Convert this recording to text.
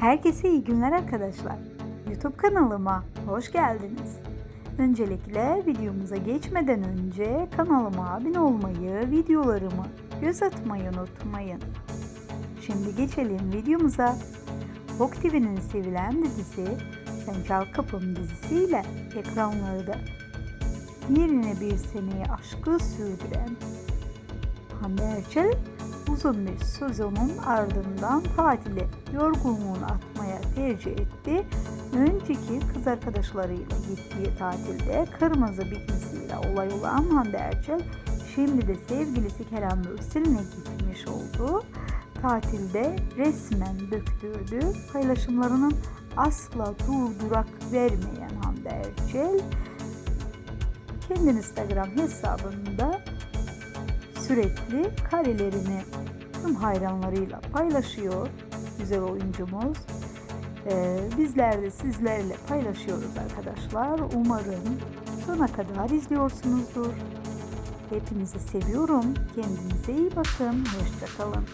Herkese iyi günler arkadaşlar. YouTube kanalıma hoş geldiniz. Öncelikle videomuza geçmeden önce kanalıma abone olmayı, videolarımı göz atmayı unutmayın. Şimdi geçelim videomuza. Fok TV'nin sevilen dizisi Sen Çal Kapım dizisiyle ekranlarda yerine bir seneyi aşkı sürdüren Hande Erçel uzun bir sezonun ardından tatile yorgunluğunu atmaya tercih etti. Önceki kız arkadaşlarıyla gittiği tatilde kırmızı biknisiyle olay olan Hande Erçel şimdi de sevgilisi Kerem Bürsel'ine gitmiş oldu. Tatilde resmen döktürdü. Paylaşımlarının asla durdurak vermeyen Hande Erçel kendi Instagram hesabında sürekli karelerini tüm hayranlarıyla paylaşıyor güzel oyuncumuz. Ee, bizler de sizlerle paylaşıyoruz arkadaşlar. Umarım sona kadar izliyorsunuzdur. Hepinizi seviyorum. Kendinize iyi bakın. Hoşçakalın.